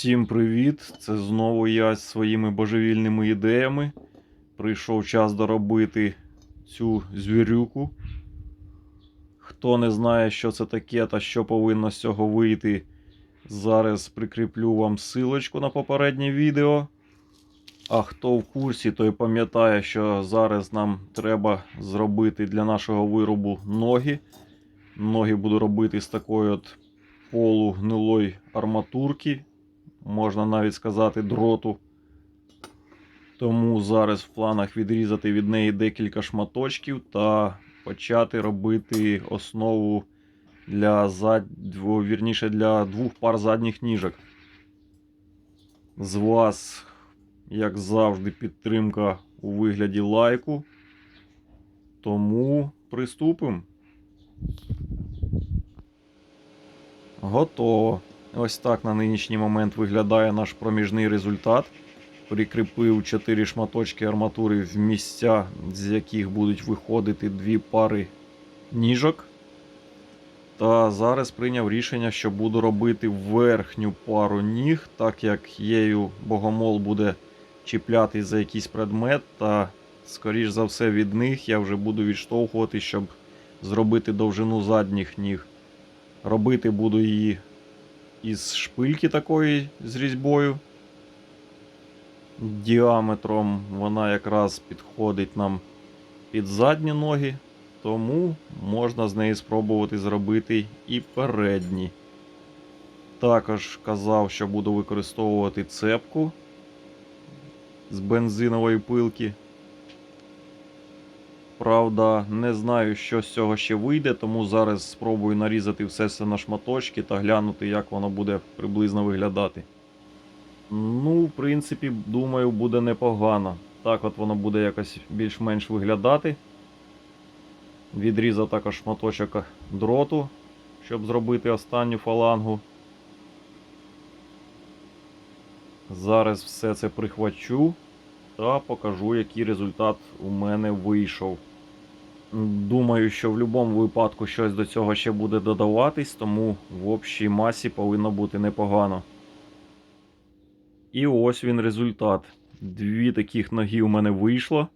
Всім привіт! Це знову я з своїми божевільними ідеями. Прийшов час доробити цю звірюку. Хто не знає, що це таке та що повинно з цього вийти, зараз прикріплю вам силочку на попереднє відео. А хто в курсі, той пам'ятає, що зараз нам треба зробити для нашого виробу ноги. Ноги буду робити з такої от полугнилої арматурки, можна навіть сказати, дроту. Тому зараз в планах відрізати від неї декілька шматочків та почати робити основу для зад... вірніше для двох пар задніх ніжок. З вас, як завжди, підтримка у вигляді лайку. Тому приступимо. Готово. Ось так на нинішній момент виглядає наш проміжний результат. Прикріпив 4 шматочки арматури в місця, з яких будуть виходити дві пари ніжок. Та зараз прийняв рішення, що буду робити верхню пару ніг, так як єю богомол буде чіплятись за якийсь предмет, та, скоріш за все, від них я вже буду відштовхувати, щоб зробити довжину задніх ніг. Робити буду її із шпильки такої з різьбою. Діаметром вона якраз підходить нам під задні ноги, тому можна з неї спробувати зробити і передні. Також казав, що буду використовувати цепку з бензинової пилки. Правда, не знаю, що з цього ще вийде, тому зараз спробую нарізати все це на шматочки та глянути, як воно буде приблизно виглядати. Ну, в принципі, думаю, буде непогано. Так от воно буде якось більш-менш виглядати. Відрізав також шматочок дроту, щоб зробити останню фалангу. Зараз все це прихвачу та покажу, який результат у мене вийшов. Думаю, що в будь-якому випадку щось до цього ще буде додаватись, тому в общій масі повинно бути непогано. І ось він результат. Дві таких ноги у мене вийшло.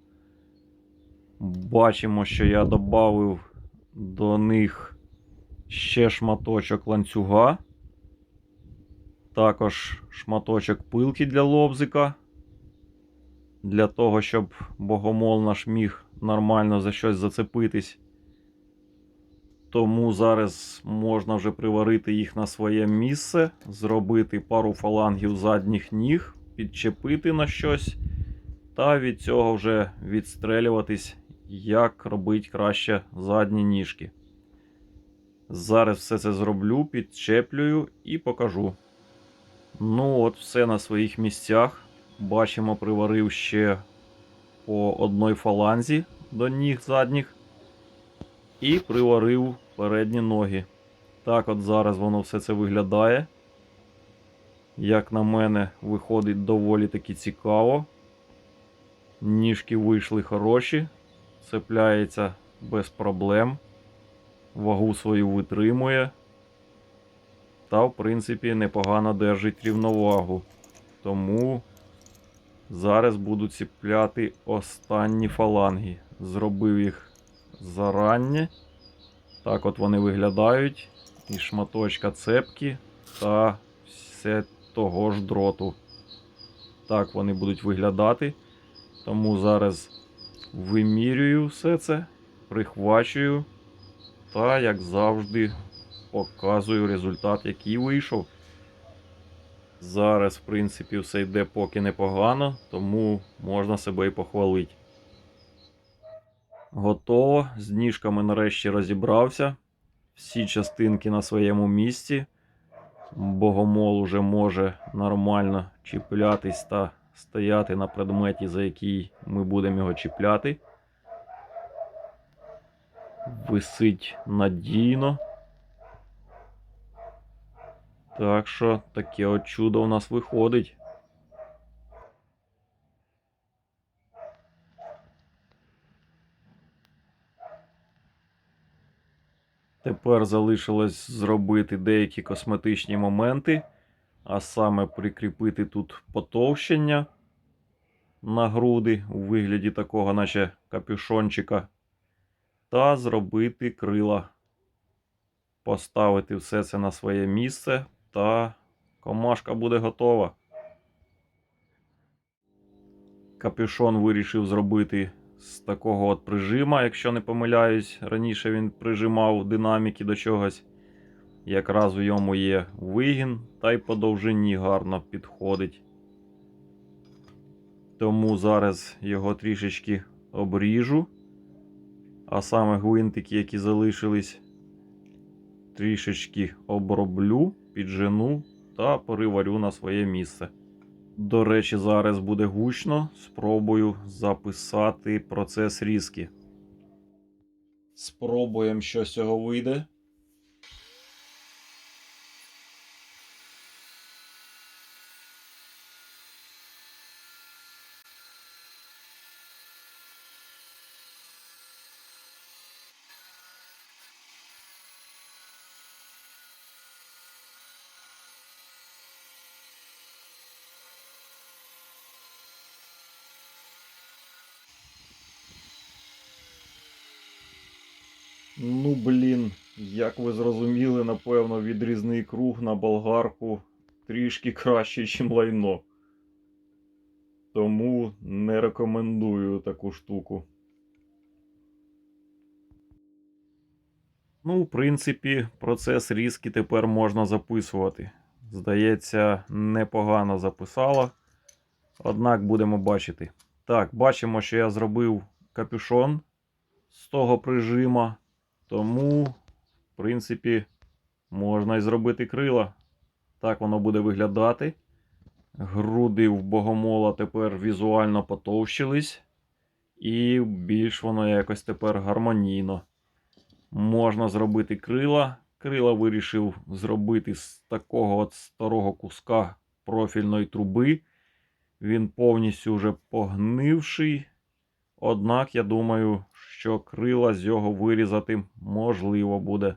Бачимо, що я додав до них ще шматочок ланцюга. Також шматочок пилки для лобзика. Для того, щоб богомол наш міг нормально за щось зацепитись. Тому зараз можна вже приварити їх на своє місце, зробити пару фалангів задніх ніг, підчепити на щось, та від цього вже відстрелюватись, як робити краще задні ніжки. Зараз все це зроблю, підчеплюю і покажу. Ну, от, все на своїх місцях. Бачимо, приварив ще по одній фаланзі до ніг задніх. І приварив передні ноги. Так от зараз воно все це виглядає. Як на мене, виходить доволі таки цікаво. Ніжки вийшли хороші, цепляється без проблем. Вагу свою витримує. Та, в принципі, непогано держить рівновагу. Тому зараз буду ціпляти останні фаланги. Зробив їх заранні. Так от вони виглядають. І шматочка цепки та все того ж дроту. Так вони будуть виглядати. Тому зараз вимірюю все це, прихвачую. Та, як завжди, показую результат, який вийшов. Зараз, в принципі, все йде поки непогано, тому можна себе і похвалити. Готово. З ніжками нарешті розібрався. Всі частинки на своєму місці. Богомол уже може нормально чіплятись та стояти на предметі, за який ми будемо його чіпляти. Висить надійно. Так що таке от чудо у нас виходить. Тепер залишилось зробити деякі косметичні моменти. а саме прикріпити тут потовщення на груди у вигляді такого, наче капюшончика, та зробити крила, поставити все це на своє місце, та комашка буде готова. Капюшон вирішив зробити з такого от прижима, якщо не помиляюсь. Раніше він прижимав динаміки до чогось. Якраз у йому є вигін, та й по довжині гарно підходить. Тому зараз його трішечки обріжу. А саме гвинтики, які залишились, трішечки оброблю, піджену та переварю на своє місце. До речі, зараз буде гучно. Спробую записати процес різки. Спробуємо, що з цього вийде. Ну, блін, як ви зрозуміли, напевно, відрізний круг на болгарку трішки кращий, ніж лайно. Тому не рекомендую таку штуку. Ну, в принципі, процес різки тепер можна записувати. Здається, непогано записала. Однак будемо бачити. Так, бачимо, що я зробив капюшон з того прижима. Тому, в принципі, можна і зробити крила. Так воно буде виглядати. Груди в богомола тепер візуально потовщились. І більш воно якось тепер гармонійно. Можна зробити крила. Крила вирішив зробити з такого от старого куска профільної труби. Він повністю вже погнивший. Однак, я думаю, що крила з його вирізати можливо буде.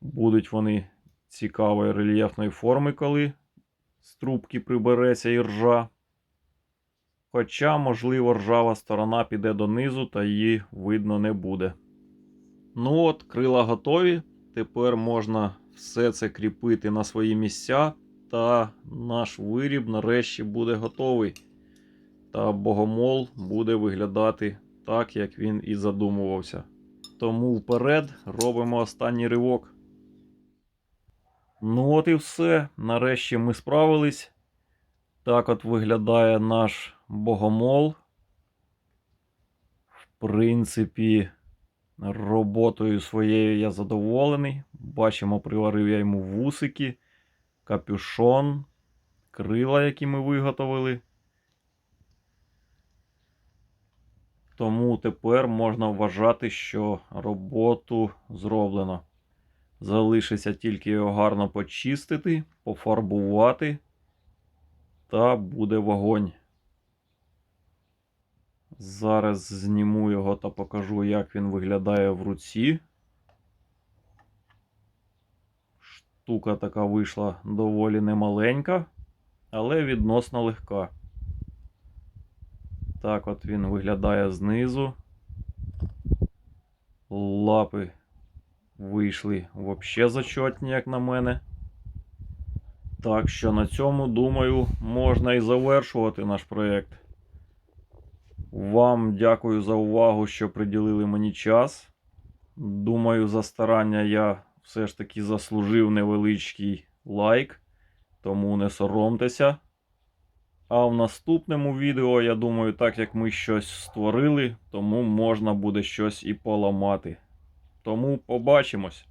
Будуть вони цікавої рельєфної форми, коли з трубки прибереться і ржа. Хоча, можливо, ржава сторона піде донизу, та її видно не буде. Ну от, крила готові. Тепер можна все це кріпити на свої місця, та наш виріб нарешті буде готовий. Та богомол буде виглядати так, як він і задумувався. Тому вперед робимо останній ривок. Ну от і все. Нарешті ми справились. Так от виглядає наш богомол. В принципі, роботою своєю я задоволений. Бачимо, приварив я йому вусики, капюшон, крила, які ми виготовили. Тому тепер можна вважати, що роботу зроблено. Залишиться тільки його гарно почистити, пофарбувати, та буде вогонь. Зараз зніму його та покажу, як він виглядає в руці. Штука така вийшла доволі немаленька, але відносно легка. Так от він виглядає знизу. Лапи вийшли взагалі зачетні, як на мене. Так що на цьому, думаю, можна і завершувати наш проєкт. Вам дякую за увагу, що приділили мені час. Думаю, за старання я все ж таки заслужив невеличкий лайк, тому не соромтеся. А в наступному відео, я думаю, так як ми щось створили, тому можна буде щось і поламати. Тому побачимось.